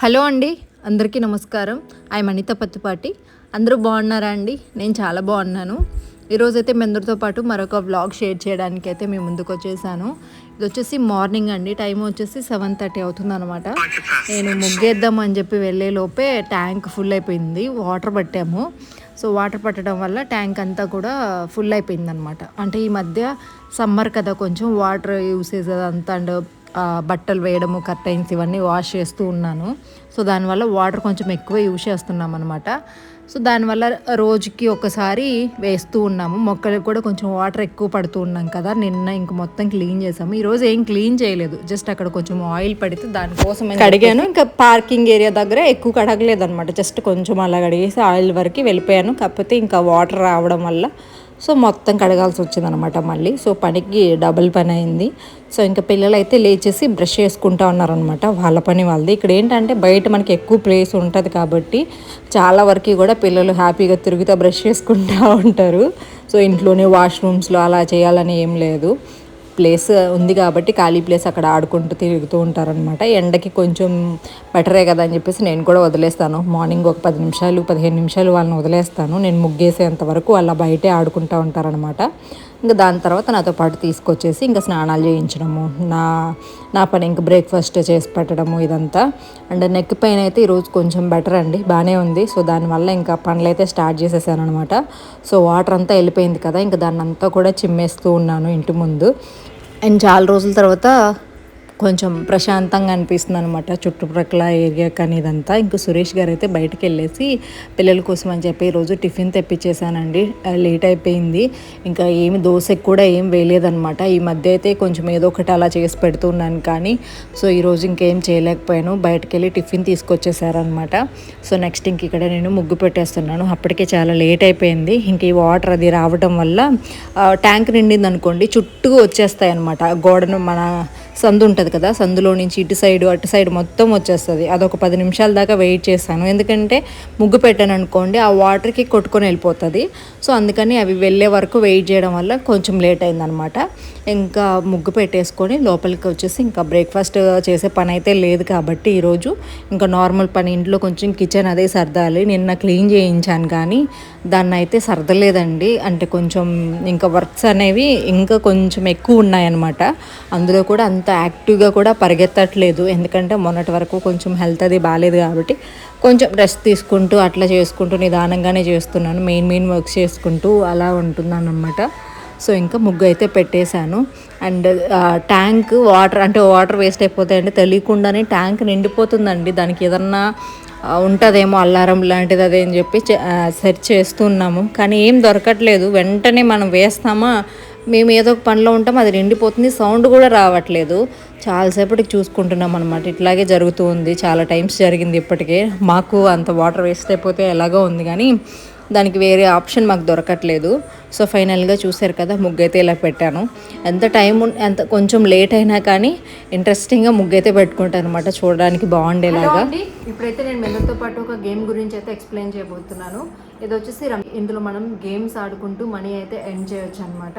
Hello అండి అందరికీ నమస్కారం. ఐ అనిత పత్తిపాటి. అందరూ బాగున్నారా అండి? నేను చాలా బాగున్నాను. ఈరోజైతే మెందరితో పాటు మరొక వ్లాగ్ షేర్ చేయడానికి అయితే మేము ముందుకు వచ్చేసాను. ఇది వచ్చేసి మార్నింగ్ అండి. టైం వచ్చేసి సెవెన్ థర్టీ అవుతుంది అనమాట నేను ముగ్గేద్దాం అని చెప్పి వెళ్ళే లోపే ట్యాంక్ ఫుల్ అయిపోయింది. వాటర్ పట్టాము. సో వాటర్ పట్టడం వల్ల ట్యాంక్ అంతా కూడా ఫుల్ అయిపోయింది అనమాట అంటే ఈ మధ్య సమ్మర్ కదా కొంచెం వాటర్ యూసేజ్ అదంతా అండ్ బట్టలు వేయడము కర్టైన్స్ ఇవన్నీ వాష్ చేస్తూ ఉన్నాను. సో దానివల్ల వాటర్ కొంచెం ఎక్కువ యూజ్ చేస్తున్నాం అనమాట సో దానివల్ల రోజుకి ఒకసారి వేస్తూ ఉన్నాము. మొక్కలకు కూడా కొంచెం వాటర్ ఎక్కువ పడుతూ ఉన్నాం కదా. నిన్న ఇంక మొత్తం క్లీన్ చేసాము ఈరోజు ఏం క్లీన్ చేయలేదు. జస్ట్ అక్కడ కొంచెం ఆయిల్ పడితే దానికోసం కడిగాను. ఇంకా పార్కింగ్ ఏరియా దగ్గర ఎక్కువ కడగలేదు అనమాట జస్ట్ కొంచెం అలా కడిగేసి ఆయిల్ వరకు వెళ్ళిపోయాను. కాకపోతే ఇంకా వాటర్ రావడం వల్ల సో మొత్తం కడగాల్సి వచ్చిందనమాట మళ్ళీ. సో పనికి డబుల్ పని అయింది. సో ఇంకా పిల్లలు అయితే లేచేసి బ్రష్ చేసుకుంటా ఉన్నారనమాట వాళ్ళ పని వాళ్ళది. ఇక్కడ ఏంటంటే బయట మనకి ఎక్కువ ప్లేస్ ఉంటుంది కాబట్టి చాలా వరకు కూడా పిల్లలు హ్యాపీగా తిరుగుతూ బ్రష్ చేసుకుంటూ ఉంటారు. సో ఇంట్లోనే వాష్రూమ్స్లో అలా చేయాలని ఏం లేదు. ప్లేస్ ఉంది కాబట్టి ఖాళీ ప్లేస్ అక్కడ ఆడుకుంటూ తిరుగుతూ ఉంటారనమాట ఎండకి కొంచెం బెటరే కదా అని చెప్పేసి నేను కూడా వదిలేస్తాను. మార్నింగ్ ఒక పది నిమిషాలు పదిహేను నిమిషాలు వాళ్ళని వదిలేస్తాను. నేను ముగ్గేసేంత వరకు వాళ్ళ బయటే ఆడుకుంటూ ఉంటారనమాట ఇంకా దాని తర్వాత నాతో పాటు తీసుకొచ్చేసి ఇంకా స్నానాలు చేయించడము నా నా పని ఇంకా బ్రేక్ఫాస్ట్ చేసి పెట్టడము ఇదంతా. అండ్ నెక్ పైన అయితే ఈరోజు కొంచెం బెటర్ అండి బాగానే ఉంది. సో దానివల్ల ఇంకా పనులు అయితే స్టార్ట్ చేసేసాను అనమాట సో వాటర్ అంతా వెళ్ళిపోయింది కదా ఇంకా దాన్ని అంతా కూడా చిమ్మేస్తూ ఉన్నాను ఇంటి ముందు. అండ్ చాలా రోజుల తర్వాత కొంచెం ప్రశాంతంగా అనిపిస్తుంది అనమాట చుట్టుప్రక్కల ఏరియా కానీ ఇదంతా. ఇంకా సురేష్ గారు అయితే బయటకు వెళ్ళేసి పిల్లల కోసం అని చెప్పి ఈరోజు టిఫిన్ తెప్పించేసానండి లేట్ అయిపోయింది. ఇంకా ఏమి దోశకు కూడా ఏం వేయలేదనమాట ఈ మధ్య అయితే కొంచెం ఏదో ఒకటి అలా చేసి పెడుతున్నాను కానీ సో ఈరోజు ఇంకేం చేయలేకపోయాను. బయటకు వెళ్ళి టిఫిన్ తీసుకొచ్చేసారనమాట సో నెక్స్ట్ ఇంక ఇక్కడ నేను ముగ్గు పెట్టేస్తున్నాను. అప్పటికే చాలా లేట్ అయిపోయింది. ఇంక ఈ వాటర్ అది రావడం వల్ల ట్యాంక్ నిండింది అనుకోండి చుట్టూ వచ్చేస్తాయి అనమాట గోడను మన సందు ఉంటుంది కదా సందులో నుంచి ఇటు సైడ్ అటు సైడ్ మొత్తం వచ్చేస్తుంది. అదొక పది నిమిషాల దాకా వెయిట్ చేస్తాను. ఎందుకంటే ముగ్గు పెట్టాను అనుకోండి ఆ వాటర్కి కొట్టుకొని వెళ్ళిపోతుంది. సో అందుకని అవి వెళ్ళే వరకు వెయిట్ చేయడం వల్ల కొంచెం లేట్ అయిందనమాట. ఇంకా ముగ్గు పెట్టేసుకొని లోపలికి వచ్చేసి ఇంకా బ్రేక్ఫాస్ట్ చేసే పని అయితే లేదు కాబట్టి ఈరోజు ఇంకా నార్మల్ పని ఇంట్లో కొంచెం కిచెన్ అదే సర్దాలి నిన్న క్లీన్ చేయించాను కానీ దాన్ని అయితే సర్దలేదండి. అంటే కొంచెం ఇంకా వర్క్స్ అనేవి ఇంకా కొంచెం ఎక్కువ ఉన్నాయన్నమాట. అందులో కూడా అంత యాక్టివ్గా కూడా పరిగెత్తట్లేదు. ఎందుకంటే మొన్నటి వరకు కొంచెం హెల్త్ అది బాగాలేదు కాబట్టి కొంచెం రెస్ట్ తీసుకుంటూ అట్లా చేసుకుంటూ నిదానంగానే చేస్తున్నాను. మెయిన్ మెయిన్ వర్క్స్ చేసుకుంటూ అలా ఉంటున్నాను అనమాట సో ఇంకా ముగ్గు అయితే పెట్టేశాను. అండ్ ట్యాంక్ వాటర్ అంటే వాటర్ వేస్ట్ అయిపోతాయంటే తెలియకుండానే ట్యాంక్ నిండిపోతుందండి. దానికి ఏదన్నా ఉంటుందేమో అల్లారం లాంటిది అదే అని చెప్పి సెర్చ్ చేస్తున్నాము. కానీ ఏం దొరకట్లేదు. వెంటనే మనం వేస్తామా? మేము ఏదో ఒక పనిలో ఉంటాం అది నిండిపోతుంది. సౌండ్ కూడా రావట్లేదు. చాలాసేపటికి చూసుకుంటున్నాం అనమాట ఇట్లాగే జరుగుతూ ఉంది. చాలా టైమ్స్ జరిగింది ఇప్పటికే. మాకు అంత వాటర్ వేస్ట్ అయిపోతే ఎలాగో ఉంది కానీ దానికి వేరే ఆప్షన్ మాకు దొరకట్లేదు. సో ఫైనల్గా చూశారు కదా ముగ్గు అయితే ఇలా పెట్టాను. ఎంత టైం ఎంత కొంచెం లేట్ అయినా కానీ ఇంట్రెస్టింగ్గా ముగ్గు అయితే పెట్టుకుంటాను అనమాట చూడడానికి బాగుండేలాగా. ఇప్పుడైతే నేను మెదడుతో పాటు ఒక గేమ్ గురించి అయితే ఎక్స్ప్లెయిన్ చేయబోతున్నాను. ఇది వచ్చేసి ఇందులో మనం గేమ్స్ ఆడుకుంటూ మనీ అయితే ఎర్న్ చేయొచ్చు అనమాట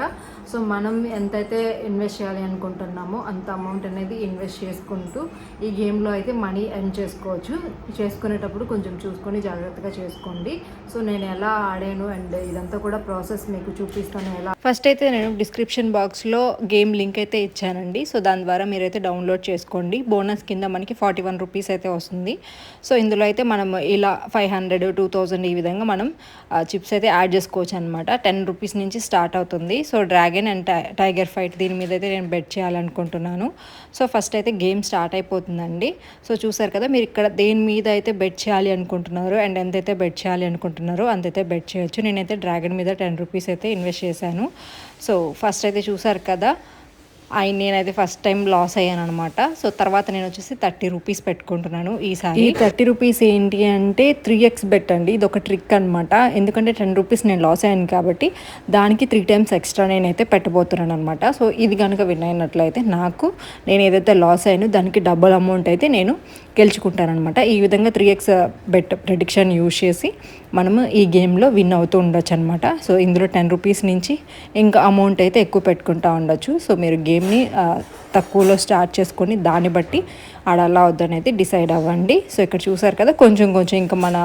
సో మనం ఎంతైతే ఇన్వెస్ట్ చేయాలి అనుకుంటున్నామో అంత అమౌంట్ అనేది ఇన్వెస్ట్ చేసుకుంటూ ఈ గేమ్లో అయితే మనీ ఎర్న్ చేసుకోవచ్చు. చేసుకునేటప్పుడు కొంచెం చూసుకొని జాగ్రత్తగా చేసుకోండి. సో నేను ఎలా ఆడాను అండ్ ఇదంతా కూడా ప్రాసెస్ మీకు చూపిస్తాను ఎలా. ఫస్ట్ అయితే నేను డిస్క్రిప్షన్ బాక్స్లో గేమ్ లింక్ అయితే ఇచ్చానండి. సో దాని ద్వారా మీరైతే డౌన్లోడ్ చేసుకోండి. బోనస్ కింద మనకి ఫార్టీ వన్ రూపీస్ అయితే వస్తుంది. సో ఇందులో అయితే మనం ఇలా ఫైవ్ హండ్రెడ్ టూ థౌజండ్ ఈ విధంగా మనం చిప్స్ అయితే యాడ్ చేసుకోవచ్చు అనమాట టెన్ రూపీస్ నుంచి స్టార్ట్ అవుతుంది. So dragon and ti- tiger fight దీని మీద అయితే నేను బెట్ చేయాలనుకుంటున్నాను. సో ఫస్ట్ అయితే గేమ్ స్టార్ట్ అయిపోతుందండి. సో చూసారు కదా మీరు ఇక్కడ దేని మీద అయితే బెట్ చేయాలి అనుకుంటున్నారు అండ్ ఎంతైతే బెట్ చేయాలి అనుకుంటున్నారో అంతైతే బెట్ చేయొచ్చు. నేనైతే డ్రాగన్ మీద టెన్ రూపీస్ అయితే ఇన్వెస్ట్ చేశాను. సో ఫస్ట్ అయితే చూసారు కదా ఆయన నేనైతే ఫస్ట్ టైం లాస్ అయ్యాను అనమాట సో తర్వాత నేను వచ్చేసి థర్టీ రూపీస్ పెట్టుకుంటున్నాను ఈసారి. ఈ థర్టీ రూపీస్ ఏంటి అంటే త్రీ ఎక్స్ బెట్ అండి. ఇది ఒక ట్రిక్ అనమాట ఎందుకంటే టెన్ రూపీస్ నేను లాస్ అయ్యాను కాబట్టి దానికి త్రీ టైమ్స్ ఎక్స్ట్రా నేనైతే పెట్టబోతున్నాను అనమాట సో ఇది కనుక విన్ అయినట్లయితే నాకు నేను ఏదైతే లాస్ అయ్యానో దానికి డబుల్ అమౌంట్ అయితే నేను గెలుచుకుంటానమాట ఈ విధంగా three X bet prediction use చేసి మనము ఈ గేమ్లో విన్ అవుతూ ఉండొచ్చు అనమాట సో ఇందులో టెన్ రూపీస్ నుంచి ఇంకా అమౌంట్ అయితే ఎక్కువ పెట్టుకుంటా ఉండొచ్చు. సో మీరు గేమ్ని తక్కువలో స్టార్ట్ చేసుకొని దాన్ని బట్టి ఆడాలా వద్దనేది డిసైడ్ అవ్వండి. సో ఇక్కడ చూసారు కదా కొంచెం కొంచెం ఇంకా మన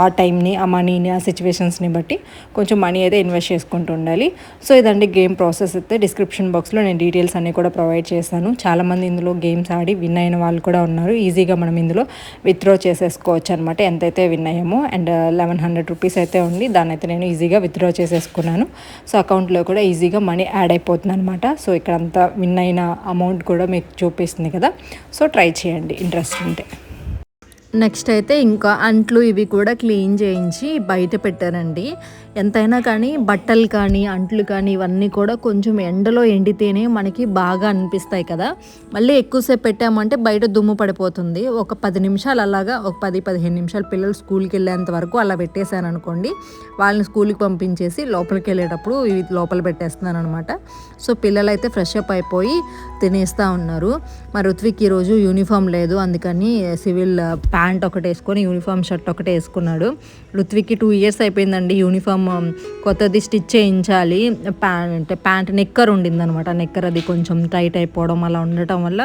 ఆ టైంని ఆ మనీని ఆ సిచ్యువేషన్స్ని బట్టి కొంచెం మనీ అయితే ఇన్వెస్ట్ చేసుకుంటూ ఉండాలి. సో ఇదండి గేమ్ ప్రాసెస్ అయితే డిస్క్రిప్షన్ బాక్స్లో నేను డీటెయిల్స్ అన్నీ కూడా ప్రొవైడ్ చేశాను. చాలామంది ఇందులో గేమ్స్ ఆడి విన్ అయిన వాళ్ళు కూడా ఉన్నారు. ఈజీగా మనం ఇందులో విత్డ్రా చేసేసుకోవచ్చు అనమాట ఎంతైతే విన్ అయ్యామో. అండ్ లెవెన్ హండ్రెడ్ రూపీస్ అయితే ఉంది. దాన్ని అయితే నేను ఈజీగా విత్డ్రా చేసేసుకున్నాను. సో అకౌంట్లో కూడా ఈజీగా మనీ యాడ్ అయిపోతుంది అనమాట సో ఇక్కడంతా విన్ అయిన అమౌంట్ కూడా మీకు చూపిస్తుంది కదా. సో ట్రై చేయండి. ఇంట్రెస్ట్ ఉంటే. నెక్స్ట్ అయితే ఇంకా అంట్లు ఇవి కూడా క్లీన్ చేయించి బయట పెట్టారండి. ఎంతైనా కానీ బట్టలు కానీ అంట్లు కానీ ఇవన్నీ కూడా కొంచెం ఎండలో ఎండితేనే మనకి బాగా అనిపిస్తాయి కదా. మళ్ళీ ఎక్కువసేపు పెట్టామంటే బయట దుమ్ము పడిపోతుంది. ఒక పది నిమిషాలు అలాగా ఒక పది పదిహేను నిమిషాలు పిల్లలు స్కూల్కి వెళ్ళేంత వరకు అలా పెట్టేశాను అనుకోండి. వాళ్ళని స్కూల్కి పంపించేసి లోపలికి వెళ్ళేటప్పుడు ఇవి లోపల పెట్టేస్తున్నాను అనమాట సో పిల్లలు అయితే ఫ్రెష్ అప్ అయిపోయి తినేస్తూ ఉన్నారు. మా ఋత్విక్ ఈరోజు యూనిఫామ్ లేదు అందుకని సివిల్ ప్యాంట్ ఒకటి వేసుకొని యూనిఫామ్ షర్ట్ ఒకటి వేసుకున్నాడు. ఋత్విక్కి టూ ఇయర్స్ అయిపోయిందండి. యూనిఫామ్ కొత్తది స్టిచ్ చేయించాలి. ప్యాంట్ ప్యాంట్ నెక్కర్ ఉండిందనమాట. నెక్కర్ అది కొంచెం టైట్ అయిపోవడం అలా ఉండటం వల్ల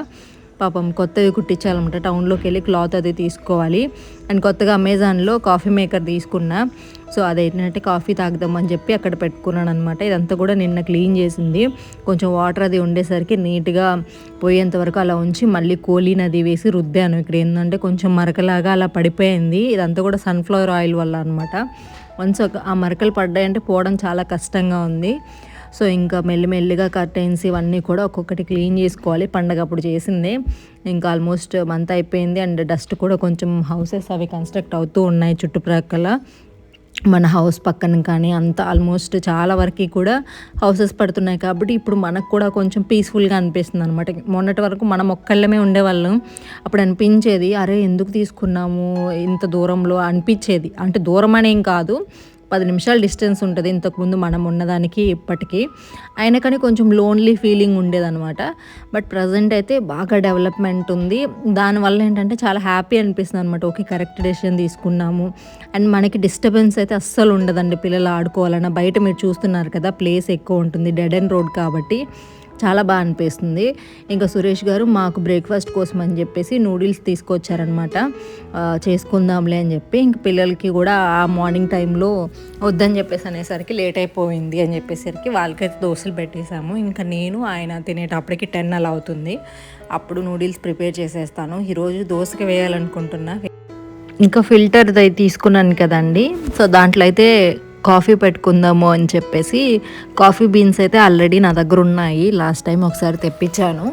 పాపం కొత్తది కుట్టించాలన్నమాట. టౌన్లోకి వెళ్ళి క్లాత్ అది తీసుకోవాలి. అండ్ కొత్తగా అమెజాన్లో కాఫీ మేకర్ తీసుకున్నా. సో అదేంటంటే కాఫీ తాగుదామని చెప్పి అక్కడ పెట్టుకున్నాను అనమాట ఇదంతా కూడా నిన్న క్లీన్ చేసింది. కొంచెం వాటర్ అది ఉండేసరికి నీట్గా పోయేంత వరకు అలా ఉంచి మళ్ళీ కోలీ వేసి రుద్దాను. ఇక్కడ ఏంటంటే కొంచెం మరకలాగా అలా పడిపోయింది. ఇదంతా కూడా సన్ఫ్లవర్ ఆయిల్ వల్ల అనమాట వన్స్ ఆ మరకలు పడ్డాయంటే పోవడం చాలా కష్టంగా ఉంది. సో ఇంకా మెల్లిమెల్లిగా కర్టైన్స్ ఇవన్నీ కూడా ఒక్కొక్కటి క్లీన్ చేసుకోవాలి. పండగ అప్పుడు చేసింది. ఇంకా ఆల్మోస్ట్ మంత్ అయిపోయింది. అండ్ డస్ట్ కూడా కొంచెం హౌసెస్ అవి కన్స్ట్రక్ట్ అవుతూ ఉన్నాయి చుట్టుప్రక్కల. మన హౌస్ పక్కన కానీ అంత ఆల్మోస్ట్ చాలా వరకు కూడా హౌసెస్ పడుతున్నాయి కాబట్టి ఇప్పుడు మనకు కూడా కొంచెం పీస్ఫుల్గా అనిపిస్తుంది అనమాట మొన్నటి వరకు మనం ఒక్కళ్ళమే ఉండేవాళ్ళం. అప్పుడు అనిపించేది అరే ఎందుకు తీసుకున్నాము? ఇంత దూరంలో అనిపించేది. అంటే దూరం అనేం కాదు. పది నిమిషాల డిస్టెన్స్ ఉంటుంది. ఇంతకుముందు మనం ఉన్నదానికి ఇప్పటికీ. అయినా కానీ కొంచెం లోన్లీ ఫీలింగ్ ఉండేదనమాట బట్ ప్రజెంట్ అయితే బాగా డెవలప్మెంట్ ఉంది. దానివల్ల ఏంటంటే చాలా హ్యాపీ అనిపిస్తుంది అనమాట ఓకే కరెక్ట్ డెసిషన్ తీసుకున్నాము. అండ్ మనకి డిస్టర్బెన్స్ అయితే అస్సలు ఉండదండి. పిల్లలు ఆడుకోవాలన్నా. బయట మీరు చూస్తున్నారు కదా ప్లేస్ ఎక్కువ ఉంటుంది. డెడ్ అండ్ రోడ్ కాబట్టి. చాలా బాగా అనిపిస్తుంది. ఇంకా సురేష్ గారు మాకు బ్రేక్ఫాస్ట్ కోసం అని చెప్పేసి నూడిల్స్ తీసుకొచ్చారనమాట చేసుకుందాంలే అని చెప్పి ఇంక పిల్లలకి కూడా ఆ మార్నింగ్ టైంలో వద్దని చెప్పేసి అనేసరికి లేట్ అయిపోయింది అని చెప్పేసరికి వాళ్ళకైతే దోశలు పెట్టేశాము. ఇంకా నేను ఆయన తినేటప్పటికి టెన్ అలా అవుతుంది. అప్పుడు నూడిల్స్ ప్రిపేర్ చేసేస్తాను. ఈరోజు దోశకి వేయాలనుకుంటున్నా. ఇంకా ఫిల్టర్ తీసుకున్నాను కదండి. సో దాంట్లో అయితే కాఫీ పెట్టుకుందాము అని చెప్పేసి కాఫీ బీన్స్ అయితే ఆల్రెడీ నా దగ్గర ఉన్నాయి. లాస్ట్ టైం ఒకసారి తెప్పించాను.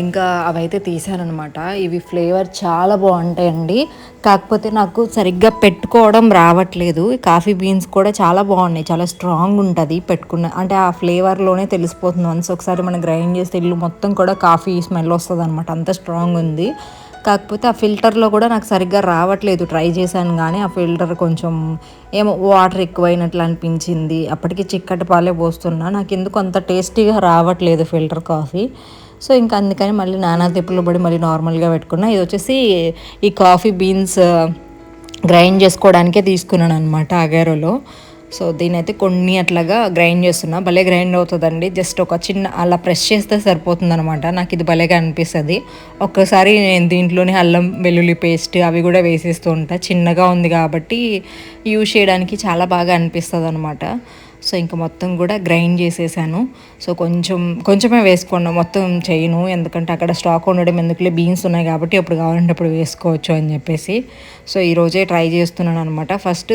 ఇంకా అవైతే తీసానమాట ఇవి ఫ్లేవర్ చాలా బాగుంటాయండి. కాకపోతే నాకు సరిగ్గా పెట్టుకోవడం రావట్లేదు. కాఫీ బీన్స్ కూడా చాలా బాగున్నాయి. చాలా స్ట్రాంగ్ ఉంటుంది పెట్టుకున్న అంటే ఆ ఫ్లేవర్లోనే తెలిసిపోతుంది. వన్స్ ఒకసారి మనం గ్రైండ్ చేస్తే ఇల్లు మొత్తం కూడా కాఫీ స్మెల్ వస్తుంది అనమాట అంత స్ట్రాంగ్ ఉంది. కాకపోతే ఆ ఫిల్టర్లో కూడా నాకు సరిగ్గా రావట్లేదు. ట్రై చేశాను కానీ ఆ ఫిల్టర్ కొంచెం ఏమో వాటర్ ఎక్కువైనట్లు అనిపించింది. అప్పటికి చిక్కటి పాలే పోస్తున్నా. నాకు ఎందుకు అంత టేస్టీగా రావట్లేదు ఫిల్టర్ కాఫీ. సో ఇంకా అందుకని మళ్ళీ నానా తిప్పులు పడి మళ్ళీ నార్మల్గా పెట్టుకున్నా. ఇది వచ్చేసి ఈ కాఫీ బీన్స్ గ్రైండ్ చేసుకోవడానికే తీసుకున్నాను అనమాట అగేరోలో. సో దీనైతే కొన్ని అట్లాగా గ్రైండ్ చేస్తున్నా. భలే గ్రైండ్ అవుతుందండి. జస్ట్ ఒక చిన్న అలా ప్రెస్ చేస్తే సరిపోతుంది అనమాట నాకు ఇది భలేగా అనిపిస్తుంది. ఒక్కసారి నేను దీంట్లోనే అల్లం వెల్లుల్లి పేస్ట్ అవి కూడా వేసేస్తూ ఉంటా. చిన్నగా ఉంది కాబట్టి యూజ్ చేయడానికి చాలా బాగా అనిపిస్తుంది అనమాట సో ఇంకా మొత్తం కూడా గ్రైండ్ చేసేసాను. సో కొంచెం కొంచెమే వేసుకోండి. మొత్తం చేయను. ఎందుకంటే అక్కడ స్టాక్ ఉండడం ఎందుకులే? బీన్స్ ఉన్నాయి కాబట్టి అప్పుడు కావాలంటే అప్పుడు వేసుకోవచ్చు అని చెప్పేసి. సో ఈరోజే ట్రై చేస్తున్నాను అనమాట ఫస్ట్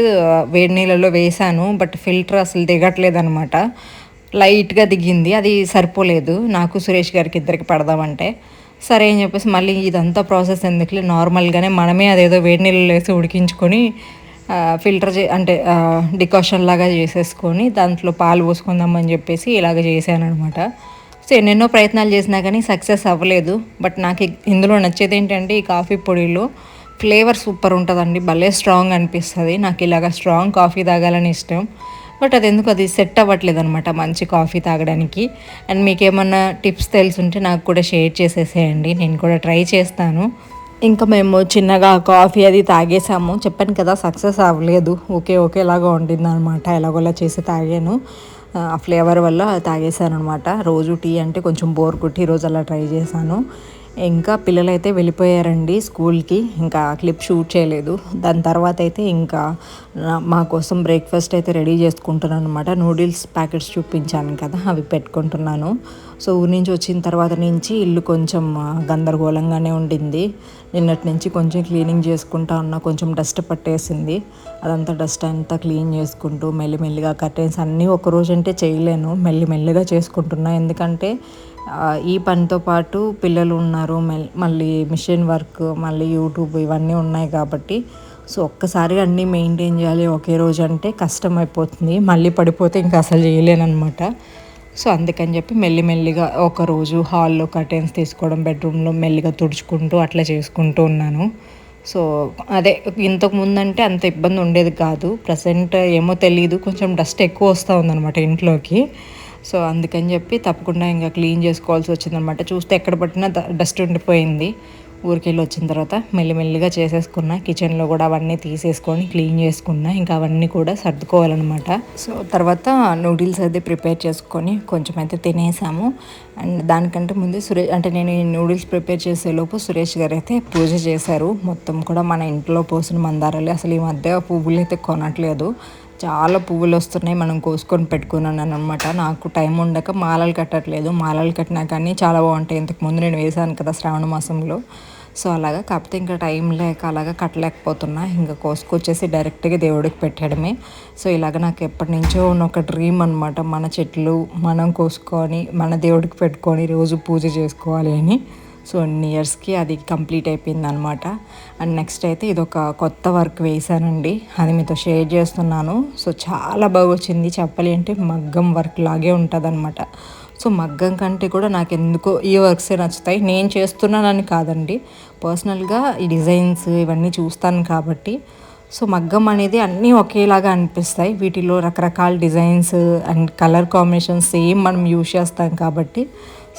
వేడి నీళ్ళలో వేసాను. బట్ ఫిల్టర్ అసలు దిగట్లేదు అనమాట లైట్గా దిగింది. అది సరిపోలేదు. నాకు సురేష్ గారికి ఇద్దరికి పడదామంటే. సరే అని చెప్పేసి మళ్ళీ ఇదంతా ప్రాసెస్ ఎందుకులే? నార్మల్గానే మనమే అదేదో వేడి నీళ్ళు వేసి ఉడికించుకొని ఫిల్టర్ చే అంటే డికాషన్ లాగా చేసేసుకొని దాంట్లో పాలు పోసుకుందామని చెప్పేసి ఇలాగ చేశాను అనమాట సో ఎన్నెన్నో ప్రయత్నాలు చేసినా కానీ సక్సెస్ అవ్వలేదు. బట్ నాకు ఇందులో నచ్చేది ఏంటంటే ఈ కాఫీ పొడిలో ఫ్లేవర్ సూపర్ ఉంటుందండి. భలే స్ట్రాంగ్ అనిపిస్తుంది. నాకు ఇలాగ స్ట్రాంగ్ కాఫీ తాగాలని ఇష్టం. బట్ అది ఎందుకు అది సెట్ అవ్వట్లేదు అనమాట మంచి కాఫీ తాగడానికి. అండ్ మీకు ఏమన్నా టిప్స్ తెలుసుంటే నాకు కూడా షేర్ చేసేసేయండి. నేను కూడా ట్రై చేస్తాను. ఇంకా మేము చిన్నగా కాఫీ అది తాగేసాము. చెప్పాను కదా సక్సెస్ అవ్వలేదు. ఓకే ఓకేలాగా ఉండింది అనమాట ఎలాగోలా చేసి తాగాను. ఆ ఫ్లేవర్ వల్ల తాగేసాను అనమాట రోజు టీ అంటే కొంచెం బోర్ కొట్టి ఈరోజు అలా ట్రై చేశాను. ఇంకా పిల్లలు అయితే వెళ్ళిపోయారండి స్కూల్కి. ఇంకా క్లిప్ షూట్ చేయలేదు. దాని తర్వాత అయితే ఇంకా మా కోసం బ్రేక్ఫాస్ట్ అయితే రెడీ చేసుకుంటున్నాను అనమాట నూడిల్స్ ప్యాకెట్స్ చూపించాను కదా అవి పెట్టుకుంటున్నాను. సో ఊరి నుంచి వచ్చిన తర్వాత నుంచి ఇల్లు కొంచెం గందరగోళంగానే ఉండింది. నిన్నటి నుంచి కొంచెం క్లీనింగ్ చేసుకుంటా ఉన్నా కొంచెం డస్ట్ పట్టేసింది. అదంతా డస్ట్ అంతా క్లీన్ చేసుకుంటూ మెల్లిమెల్లిగా కర్టెన్స్ అన్నీ ఒక రోజు అంటే చేయలేను. మెల్లి మెల్లిగా చేసుకుంటున్నా. ఎందుకంటే ఈ పనితో పాటు పిల్లలు ఉన్నారు మళ్ళీ మిషన్ వర్క్ మళ్ళీ యూట్యూబ్ ఇవన్నీ ఉన్నాయి కాబట్టి. సో ఒక్కసారి అన్నీ మెయింటైన్ చేయాలి ఒకే రోజు అంటే కష్టం అయిపోతుంది మళ్ళీ పడిపోతే ఇంకా అసలు చేయలేనమాట సో అందుకని చెప్పి మెల్లిమెల్లిగా ఒకరోజు హాల్లో కర్టెన్స్ తీసుకోవడం బెడ్రూమ్లో మెల్లిగా తుడుచుకుంటూ అట్లా చేసుకుంటూ ఉన్నాను. సో అదే ఇంతకు ముందంటే అంత ఇబ్బంది ఉండేది కాదు. ప్రజెంట్ ఏమో తెలియదు కొంచెం డస్ట్ ఎక్కువ వస్తూ ఉందన్నమాట ఇంట్లోకి. సో అందుకని చెప్పి తప్పకుండా ఇంకా క్లీన్ చేసుకోవాల్సి వచ్చిందనమాట. చూస్తే ఎక్కడ పట్టినా డస్ట్ ఉండిపోయింది. ఊరికెళ్ళి వచ్చిన తర్వాత మెల్లిమెల్లిగా చేసేసుకున్నా కిచెన్లో కూడా అవన్నీ తీసేసుకొని క్లీన్ చేసుకున్నా ఇంకా అవన్నీ కూడా సర్దుకోవాలన్నమాట. సో తర్వాత నూడిల్స్ అయితే ప్రిపేర్ చేసుకొని కొంచెం అయితే తినేసాము. అండ్ దానికంటే ముందు సురేష్ అంటే నేను ఈ నూడిల్స్ ప్రిపేర్ చేసేలోపు సురేష్ గారు అయితే పూజ చేశారు. మొత్తం కూడా మన ఇంట్లో పోసిన మందారాలు. అసలు ఈ మధ్య పువ్వులు అయితే కొనట్లేదు. చాలా పువ్వులు వస్తున్నాయి మనం కోసుకొని పెట్టుకున్నాను అనమాట నాకు టైం ఉండక మాలలు కట్టట్లేదు. మాలలు కట్టినా కానీ చాలా బాగుంటాయి. ఇంతకు ముందు నేను వేసాను కదా శ్రావణ మాసంలో. సో అలాగా కాకపోతే ఇంకా టైం లేక అలాగా కట్టలేకపోతున్నా. ఇంకా కోసుకొచ్చేసి డైరెక్ట్గా దేవుడికి పెట్టడమే. సో ఇలాగ నాకు ఎప్పటి నుంచో ఉన్న ఒక డ్రీమ్ అనమాట మన చెట్లు మనం కోసుకొని మన దేవుడికి పెట్టుకొని రోజు పూజ చేసుకోవాలి అని. సో అన్ని ఇయర్స్కి అది కంప్లీట్ అయిపోయింది అనమాట అండ్ నెక్స్ట్ అయితే ఇది ఒక కొత్త వర్క్ వేసానండి. అది మీతో షేర్ చేస్తున్నాను. సో చాలా బాగా వచ్చింది. చెప్పాలి అంటే మగ్గం వర్క్ లాగే ఉంటుంది సో మగ్గం కంటే కూడా నాకు ఎందుకో ఈ వర్క్సే నచ్చుతాయి. నేను చేస్తున్నానని కాదండి. పర్సనల్గా ఈ డిజైన్స్ ఇవన్నీ చూస్తాను కాబట్టి. సో మగ్గం అనేది అన్నీ ఒకేలాగా అనిపిస్తాయి. వీటిలో రకరకాల designs and colour combinations same మనం యూజ్ చేస్తాం కాబట్టి.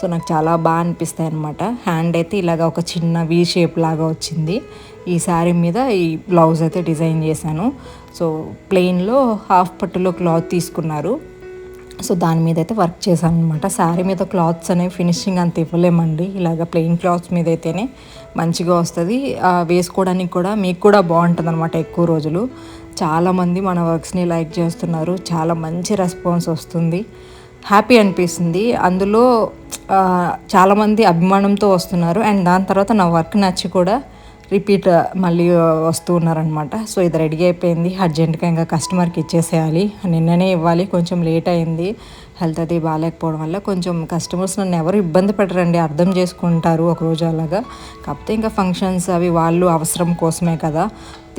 సో నాకు చాలా బాగా అనిపిస్తాయి అనమాట హ్యాండ్ అయితే ఇలాగ ఒక చిన్న వీ షేప్ లాగా వచ్చింది. ఈ శారీ మీద ఈ బ్లౌజ్ అయితే డిజైన్ చేశాను. సో ప్లెయిన్లో హాఫ్ పట్టులో క్లాత్ తీసుకున్నారు. సో దాని మీద అయితే వర్క్ చేశాను అనమాట శారీ మీద క్లాత్స్ అనేవి ఫినిషింగ్ అంత ఇవ్వలేమండి. ఇలాగ ప్లెయిన్ క్లాత్స్ మీద అయితేనే మంచిగా వస్తుంది. వేసుకోవడానికి కూడా మీకు కూడా బాగుంటుంది అనమాట ఎక్కువ రోజులు. చాలామంది మన వర్క్స్ని లైక్ చేస్తున్నారు. చాలా మంచి రెస్పాన్స్ వస్తుంది. హ్యాపీ అనిపిస్తుంది. అందులో చాలామంది అభిమానంతో వస్తున్నారు. అండ్ దాని తర్వాత నా వర్క్ నచ్చి కూడా రిపీట్ మళ్ళీ వస్తూ ఉన్నారనమాట సో ఇది రెడీ అయిపోయింది. అర్జెంట్గా ఇంకా కస్టమర్కి ఇచ్చేసేయాలి. నిన్ననే ఇవ్వాలి. కొంచెం లేట్ అయింది. హెల్త్ అది బాగాలేకపోవడం వల్ల కొంచెం కస్టమర్స్ నన్ను ఎవరు ఇబ్బంది పెట్టరండి అర్థం చేసుకుంటారు ఒక రోజు అలాగా. కాకపోతే ఇంకా ఫంక్షన్స్ అవి వాళ్ళు అవసరం కోసమే కదా.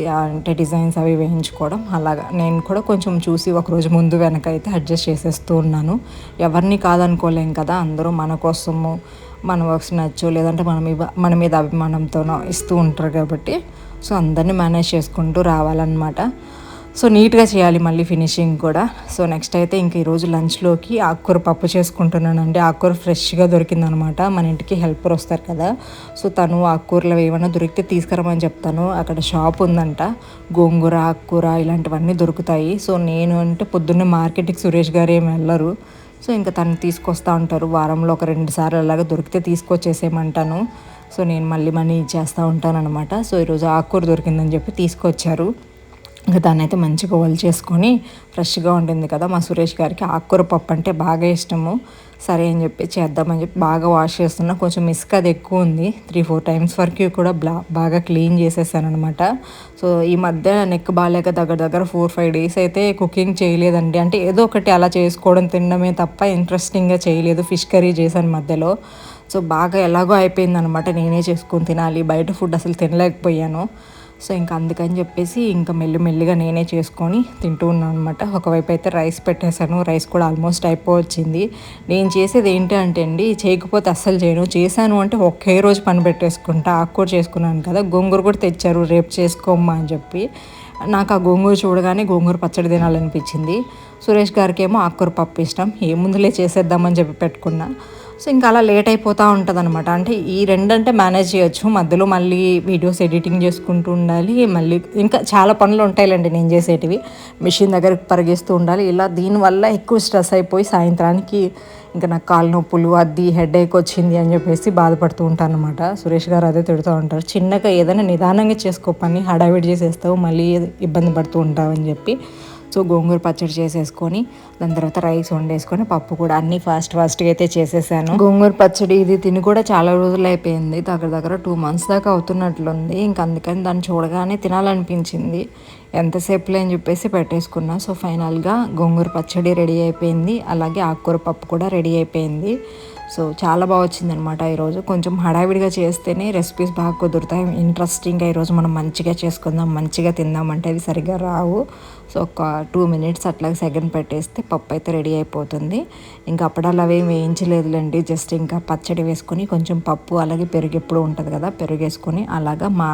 అంటే డిజైన్స్ అవి వేయించుకోవడం అలాగా. నేను కూడా కొంచెం చూసి ఒక రోజు ముందు వెనక అయితే అడ్జస్ట్ చేసేస్తూ ఉన్నాను. ఎవరిని కాదనుకోలేం కదా అందరూ మన కోసము మన వర్క్స్ నచ్చో లేదంటే మన మీద మన మీద అభిమానంతోనో ఇస్తూ ఉంటారు కాబట్టి సో అందరినీ మేనేజ్ చేసుకుంటూ రావాలన్నమాట. సో నీట్గా చేయాలి మళ్ళీ ఫినిషింగ్ కూడా. సో నెక్స్ట్ అయితే ఇంక ఈరోజు లంచ్లోకి ఆకుకూర పప్పు చేసుకుంటున్నానండి. ఆకుకూర ఫ్రెష్గా దొరికిందనమాట. మన ఇంటికి హెల్పర్ వస్తారు కదా. సో తను ఆకుకూరలు ఏమైనా దొరికితే తీసుకురమని చెప్తాను. అక్కడ షాప్ ఉందంట. గోంగూర ఆకుకూర ఇలాంటివన్నీ దొరుకుతాయి. సో నేను అంటే పొద్దున్నే మార్కెట్కి సురేష్ గారు ఏమి వెళ్ళరు. సో ఇంకా తను తీసుకొస్తూ ఉంటారు. వారంలో ఒక రెండు సార్లు అలాగా దొరికితే తీసుకొచ్చేసేయమంటాను. సో నేను మళ్ళీ మనీ ఇచ్చేస్తూ ఉంటాను అనమాట సో ఈరోజు ఆకుకూర దొరికిందని చెప్పి తీసుకొచ్చారు. ఇంకా దాన్ని అయితే మంచిగా ఒల్ చేసుకొని ఫ్రెష్గా ఉంటుంది కదా. మా సురేష్ గారికి ఆకుకూర పప్పు అంటే బాగా ఇష్టము. సరే అని చెప్పి చేద్దామని చెప్పి బాగా వాష్ చేస్తున్నా. కొంచెం ఇసుక అది ఎక్కువ ఉంది. త్రీ ఫోర్ టైమ్స్ వరకు కూడా బ్లా బాగా క్లీన్ చేసేసాను అనమాట సో ఈ మధ్య నెక్ బాగాలేక దగ్గర దగ్గర ఫోర్ ఫైవ్ డేస్ అయితే కుకింగ్ చేయలేదండి. అంటే ఏదో ఒకటి అలా చేసుకోవడం తినడమే తప్ప ఇంట్రెస్టింగ్గా చేయలేదు. ఫిష్ కర్రీ చేశాను మధ్యలో. సో బాగా ఎలాగో అయిపోయింది అనమాట నేనే చేసుకొని తినాలి. బయట ఫుడ్ అసలు తినలేకపోయాను. సో ఇంకా అందుకని చెప్పేసి ఇంకా మెల్లిమెల్లిగా నేనే చేసుకొని తింటూ ఉన్నాను అనమాట ఒకవైపు అయితే రైస్ పెట్టేశాను. రైస్ కూడా ఆల్మోస్ట్ అయిపోవచ్చింది. నేను చేసేది ఏంటి అంటే అండి చేయకపోతే అస్సలు చేయను. చేశాను అంటే ఒకే రోజు పని పెట్టేసుకుంటా. ఆకుకూర చేసుకున్నాను కదా. గోంగూర కూడా తెచ్చారు. రేపు చేసుకోమ్మా అని చెప్పి. నాకు ఆ గోంగూర చూడగానే గోంగూర పచ్చడి తినాలనిపించింది. సురేష్ గారికి ఏమో ఆకుకూర పప్పు ఇష్టం. ఏ ముందులే చేసేద్దామని చెప్పి పెట్టుకున్నా. సో ఇంకా అలా లేట్ అయిపోతూ ఉంటుంది అనమాట అంటే ఈ రెండంటే మేనేజ్ చేయొచ్చు. మధ్యలో మళ్ళీ వీడియోస్ ఎడిటింగ్ చేసుకుంటూ ఉండాలి. మళ్ళీ ఇంకా చాలా పనులు ఉంటాయిలేండి నేను చేసేటివి. మిషన్ దగ్గరకు పరిగెస్తూ ఉండాలి. ఇలా దీనివల్ల ఎక్కువ స్ట్రెస్ అయిపోయి సాయంత్రానికి ఇంకా నాకు కాలు నొప్పులు అది హెడ్ వచ్చింది అని చెప్పేసి బాధపడుతూ ఉంటాను అనమాట సురేష్ గారు అదే తిడుతూ ఉంటారు. చిన్నగా ఏదైనా నిదానంగా చేసుకో పని హడావిడి చేసేస్తావు మళ్ళీ ఇబ్బంది పడుతూ ఉంటావు అని చెప్పి. సో గోంగూర పచ్చడి చేసేసుకొని దాని తర్వాత రైస్ వండేసుకొని పప్పు కూడా అన్నీ ఫాస్ట్ ఫాస్ట్గా అయితే చేసేసాను. గోంగూర పచ్చడి ఇది తిని కూడా చాలా రోజులు అయిపోయింది. దగ్గర దగ్గర టూ మంత్స్ దాకా అవుతున్నట్లుంది. ఇంక అందుకని దాన్ని చూడగానే తినాలనిపించింది. ఎంతసేపులే అని చెప్పేసి పెట్టేసుకున్నా. సో ఫైనల్గా గోంగూర పచ్చడి రెడీ అయిపోయింది. అలాగే ఆకుకూర పప్పు కూడా రెడీ అయిపోయింది. సో చాలా బాగా వచ్చిందనమాట ఈరోజు కొంచెం హడావిడిగా చేస్తేనే రెసిపీస్ బాగా కుదురుతాయి. ఇంట్రెస్టింగ్గా ఈరోజు మనం మంచిగా చేసుకుందాం మంచిగా తిందాం అంటే అవి సరిగ్గా రావు. సో ఒక టూ మినిట్స్ అట్లా సెకండ్ పెట్టేస్తే పప్పు అయితే రెడీ అయిపోతుంది. ఇంకా అప్పడాలు అవి వేయించలేదులేండి. జస్ట్ ఇంకా పచ్చడి వేసుకొని కొంచెం పప్పు అలాగే పెరుగు ఎప్పుడు ఉంటుంది కదా పెరుగు వేసుకొని అలాగా మా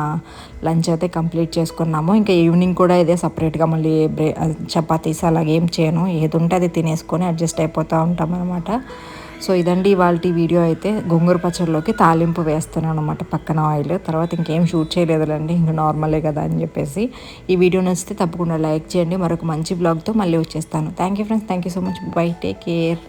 లంచ్ అయితే కంప్లీట్ చేసుకున్నాము. ఇంకా ఈవినింగ్ కూడా ఇదే సపరేట్గా మళ్ళీ బ్రే చపాతీస్ అలాగే ఏం చేయను. ఏది ఉంటే అది తినేసుకొని అడ్జస్ట్ అయిపోతూ ఉంటాం అనమాట సో ఇదండి ఇవాళ వీడియో అయితే గోంగూర పచ్చడిలోకి తాలింపు వేస్తున్నాను అనమాట పక్కన ఆయిల్ తర్వాత ఇంకేం షూట్ చేయలేదులండి ఇంకా నార్మలే కదా అని చెప్పేసి. ఈ వీడియో నచ్చితే తప్పకుండా లైక్ చేయండి మరొక మంచి బ్లాగ్తో మళ్ళీ వచ్చేస్తాను. Thank you friends thank you so much bye take care